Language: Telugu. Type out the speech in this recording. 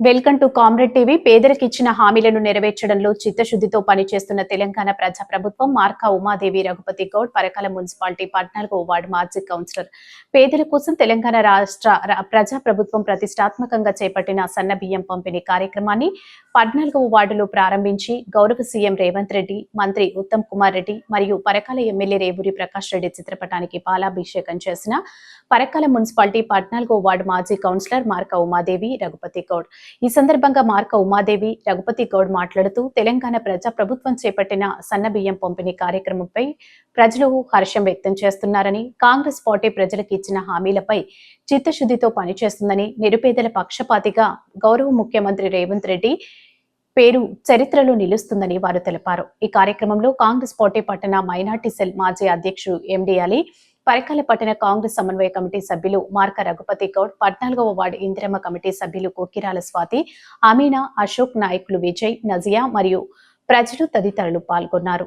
Welcome to comrade TV. పేదలకు ఇచ్చిన హామీలను నెరవేర్చడంలో చిత్తశుద్ధితో పనిచేస్తున్న తెలంగాణ ప్రజా ప్రభుత్వం మార్కా ఉమాదేవి రఘుపతి గౌడ్ పరకాల మున్సిపాలిటీ పద్నాలుగో వార్డు మాజీ కౌన్సిలర్. పేదల కోసం తెలంగాణ రాష్ట్ర ప్రజా ప్రభుత్వం ప్రతిష్టాత్మకంగా చేపట్టిన సన్న బియ్యం పంపిణీ కార్యక్రమాన్ని పద్నాలుగవ వార్డులో ప్రారంభించి గౌరవ సీఎం రేవంత్ రెడ్డి మంత్రి ఉత్తమ్ కుమార్ రెడ్డి మరియు పరకాల ఎమ్మెల్యే రేవూరి ప్రకాష్ రెడ్డి చిత్రపటానికి పాలాభిషేకం చేసిన పరకాల మున్సిపాలిటీ పద్నాలుగో వార్డు మాజీ కౌన్సిలర్ మార్కా ఉమాదేవి రఘుపతి గౌడ్. ఈ సందర్భంగా మార్క ఉమాదేవి రఘుపతి గౌడ్ మాట్లాడుతూ తెలంగాణ ప్రజా ప్రభుత్వం చేపట్టిన సన్న బియ్యం పంపిణీ కార్యక్రమంపై ప్రజలు హర్షం వ్యక్తం చేస్తున్నారని కాంగ్రెస్ పార్టీ ప్రజలకు ఇచ్చిన హామీలపై చిత్తశుద్ధితో పనిచేస్తుందని నిరుపేదల పక్షపాతిగా గౌరవ ముఖ్యమంత్రి రేవంత్ రెడ్డి పేరు చరిత్రలో నిలుస్తుందని వారు తెలిపారు. ఈ కార్యక్రమంలో కాంగ్రెస్ పార్టీ పట్టణ మైనార్టీ సెల్ మాజీ అధ్యక్షుడు ఎండి అలీ పరికాల పట్టణ కాంగ్రెస్ సమన్వయ కమిటీ సభ్యులు మార్క రఘుపతి గౌడ్ పద్నాలుగవ వార్డు ఇందిరమ్మ కమిటీ సభ్యులు కోకిరాల స్వాతి అమీనా అశోక్ నాయకులు విజయ్ నజియా మరియు ప్రజలు తదితరులు పాల్గొన్నారు.